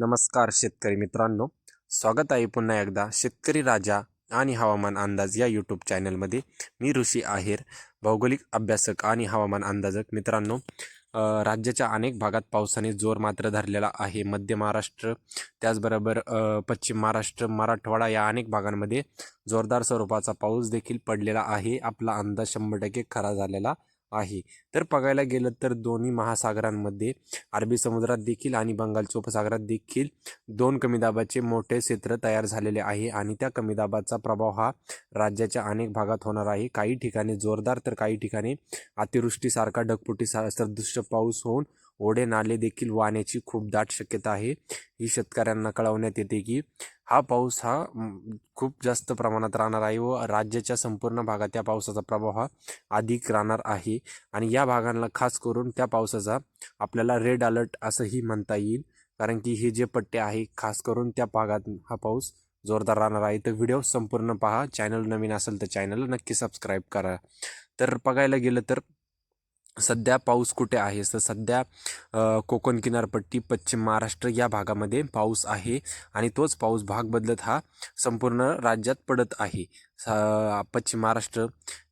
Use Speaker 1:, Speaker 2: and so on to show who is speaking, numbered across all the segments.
Speaker 1: नमस्कार शेतकरी मित्रांनो. स्वागत आहे पुन्हा एकदा शेतकरी राजा आणि हवामान अंदाज या यूट्यूब चॅनलमध्ये मी ऋषी आहेर भौगोलिक अभ्यासक आणि हवामान अंदाजक मित्रांनो. राज्याच्या अनेक भागात पावसाने जोर मात्र धरलेला आहे. मध्य महाराष्ट्र त्याचबरोबर पश्चिम महाराष्ट्र मराठवाडा या अनेक भागांमध्ये जोरदार स्वरूपाचा पाऊस देखील पडलेला आहे. आपला अंदाज शंभर टक्के खरा झालेला आहे. तर बघायला गेलं तर दोन्ही महासागरांमध्ये अरबी समुद्रात देखील आणि बंगालच्या उपसागरात देखील दोन कमी दाबाचे मोठे क्षेत्र तयार झालेले आहे आणि त्या कमी दाबाचा प्रभाव हा राज्याच्या अनेक भागात होणार आहे. काही ठिकाणी जोरदार तर काही ठिकाणी अतिवृष्टीसारखा ढगपुटी सा सदृश पाऊस होऊन ओढे नाले देखील वाहण्याची खूप दाट शक्यता आहे. ही शेतकऱ्यांना कळवण्यात येते की हा पाऊस हा खूप जास्त प्रमाणात राहणार आहे व राज्याच्या संपूर्ण भागात या पावसाचा प्रभाव हा अधिक राहणार आहे. आणि या भागांना खास करून त्या पावसाचा आपल्याला रेड अलर्ट असंही म्हणता येईल. कारण की हे जे पट्टे आहे खास करून त्या भागात हा पाऊस जोरदार राहणार आहे. तर व्हिडिओ संपूर्ण पहा. चॅनल नवीन असेल तर चॅनलला नक्की सबस्क्राईब करा. तर बघायला गेलं तर सध्या पाऊस कुठे आहे? तर सध्या कोकण किनारपट्टी पश्चिम महाराष्ट्र या भागामध्ये पाऊस आहे आणि तोच पाऊस भाग बदलत हा संपूर्ण राज्यात पडत आहे. पश्चिम महाराष्ट्र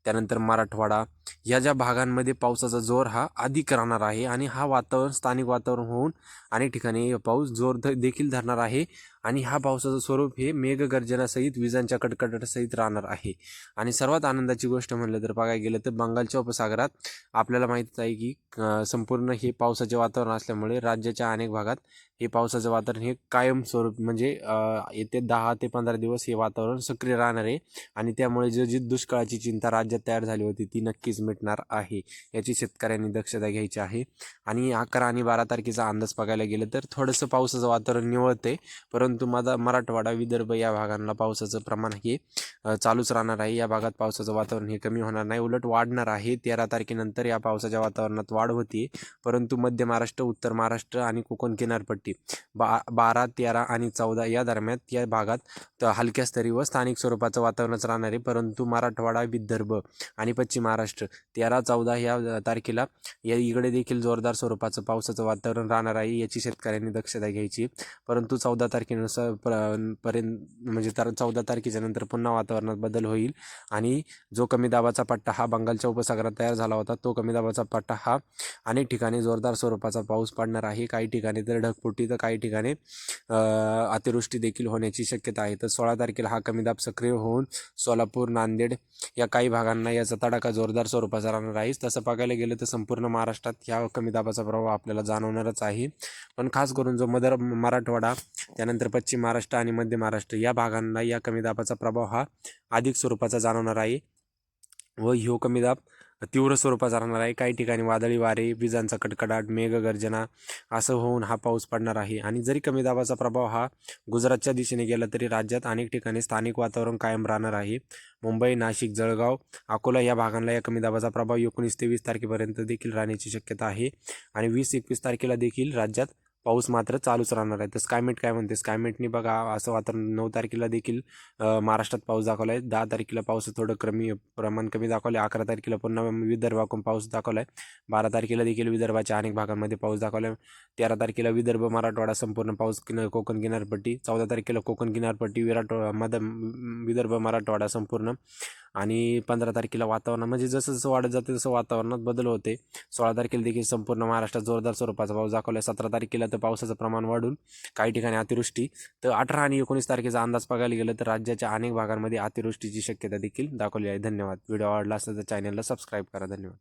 Speaker 1: त्यानंतर मराठवाडा. या ज्या भागांमध्ये पावसाचा जोर हा अधिक राहणार आहे आणि हा वातावरण स्थानिक वातावरण होऊन अनेक ठिकाणी पाऊस जोर ध- देखील धरणार आहे आणि हा पावसाचं स्वरूप हे मेघगर्जनासहित विजांच्या कडकडाटासहित राहणार आहे. आणि सर्वात आनंदाची गोष्ट म्हणलं तर बघायला गेलं तर बंगालच्या उपसागरात आपल्याला माहीत आहे की संपूर्ण हे पावसाचे वातावरण असल्यामुळे राज्याच्या अनेक भागात हे पावसाचं वातावरण हे कायम स्वरूप म्हणजे येते दहा ते पंधरा दिवस हे वातावरण सक्रिय राहणार आहे. आणि त्यामुळे जे जी दुष्काळाची चिंता राज्यात तयार झाली होती ती नक्कीच मिटणार आहे. याची शेतकऱ्यांनी दक्षता घ्यायची आहे. आणि अकरा आणि बारा तारखेचा अंदाज बघायला गेलं तर थोडंसं पावसाचं वातावरण निवळते परंतु माझा मराठवाडा विदर्भ या भागांना पावसाचं प्रमाण हे चालूच राहणार आहे. या भागात पावसाचं वातावरण हे कमी होणार नाही. उलट वाढणार आहे. तेरा तारखेनंतर या पावसाच्या वातावरणात वाढ होती परंतु मध्य महाराष्ट्र उत्तर महाराष्ट्र आणि कोकण किनारपट्टी बा बारा तेरा आणि चौदा या दरम्यान या भागात हलक्या स्तरी व स्थानिक स्वरूपाचं वातावरणच राहणार आहे. परंतु मराठवाडा विदर्भ आणि पश्चिम महाराष्ट्र. तेरा चौदा या तारखेला या इकडे देखील जोरदार स्वरूपाचं पावसाचं वातावरण राहणार आहे याची शेतकऱ्यांनी दक्षता घ्यायची. परंतु चौदा तारखेनुसार प- पर्यंत म्हणजे तर चौदा तारखेच्या नंतर पुन्हा वातावरणात बदल होईल. आणि जो कमी दाबाचा पट्टा हा बंगालच्या उपसागरात तयार झाला होता तो कमी दाबाचा पट्टा हा अनेक ठिकाणी जोरदार स्वरूपाचा पाऊस पडणार आहे. काही ठिकाणी तर ढगफुटी तर काही ठिकाणी अतिवृष्टी देखील होण्याची शक्यता आहे. तर सोळा तारखेला हा कमी दाब सक्रिय होऊन सोलापूर नांदेड या काही भागात भागांना याचा तडाखा जोरदार स्वरूपाचा राहणार आहे. तसं बघायला गेलं तर संपूर्ण महाराष्ट्रात ह्या कमी दाबाचा प्रभाव आपल्याला जाणवणारच आहे. पण खास करून जो मदर मराठवाडा त्यानंतर पश्चिम महाराष्ट्र आणि मध्य महाराष्ट्र या भागांना या कमी दाबाचा प्रभाव हा अधिक स्वरूपाचा जाणवणार आहे. व ह्यो कमी दाब तीव्र स्वरूपाचा राहणार आहे. काही ठिकाणी वादळी वारे विजांचा कडकडाट मेघगर्जना असं होऊन हा पाऊस पडणार आहे. आणि जरी कमी दाबाचा प्रभाव हा गुजरातच्या दिशेने गेला तरी राज्यात अनेक ठिकाणी स्थानिक वातावरण कायम राहणार आहे. मुंबई नाशिक जळगाव अकोला या भागांना या कमी दाबाचा प्रभाव एकोणीस ते वीस तारखेपर्यंत देखील राहण्याची शक्यता आहे. आणि वीस एकवीस तारखेला देखील राज्यात पाऊस मात्र चालूच राहणार आहे. तर स्कायमेट काय म्हणते? स्कायमेटनी बघा असं वातावरण नऊ तारखेला देखील महाराष्ट्रात पाऊस दाखवला आहे दहा तारखेला पाऊस थोडं कमी प्रमाण कमी दाखवलं आहे अकरा तारखेला पुन्हा विदर्भाकडून पाऊस दाखवला आहे बारा तारखेला देखील विदर्भाच्या अनेक भागांमध्ये पाऊस दाखवला आहे तेरा तारखेला विदर्भ मराठवाडा संपूर्ण पाऊस किन कोकण किनारपट्टी. चौदा तारखेला कोकण किनारपट्टी. विराट मध विदर्भ मराठवाडा संपूर्ण. आणि पंधरा तारखेला वातावरण म्हणजे जसं जसं वाढत जाते तसं वातावरणात बदल होते. सोळा तारखेला देखील संपूर्ण महाराष्ट्रात जोरदार स्वरूपाचा पाऊस दाखवला सतरा तारखेला तर पावसाचं प्रमाण वाढून काही ठिकाणी अतिवृष्टी. तर अठरा आणि एकोणीस तारखेचा अंदाज बघायला गेलं तर राज्याच्या अनेक भागांमध्ये अतिवृष्टीची शक्यता देखील दाखवली आहे. धन्यवाद. व्हिडिओ आवडला असेल तर चॅनलला सबस्क्राईब करा. धन्यवाद.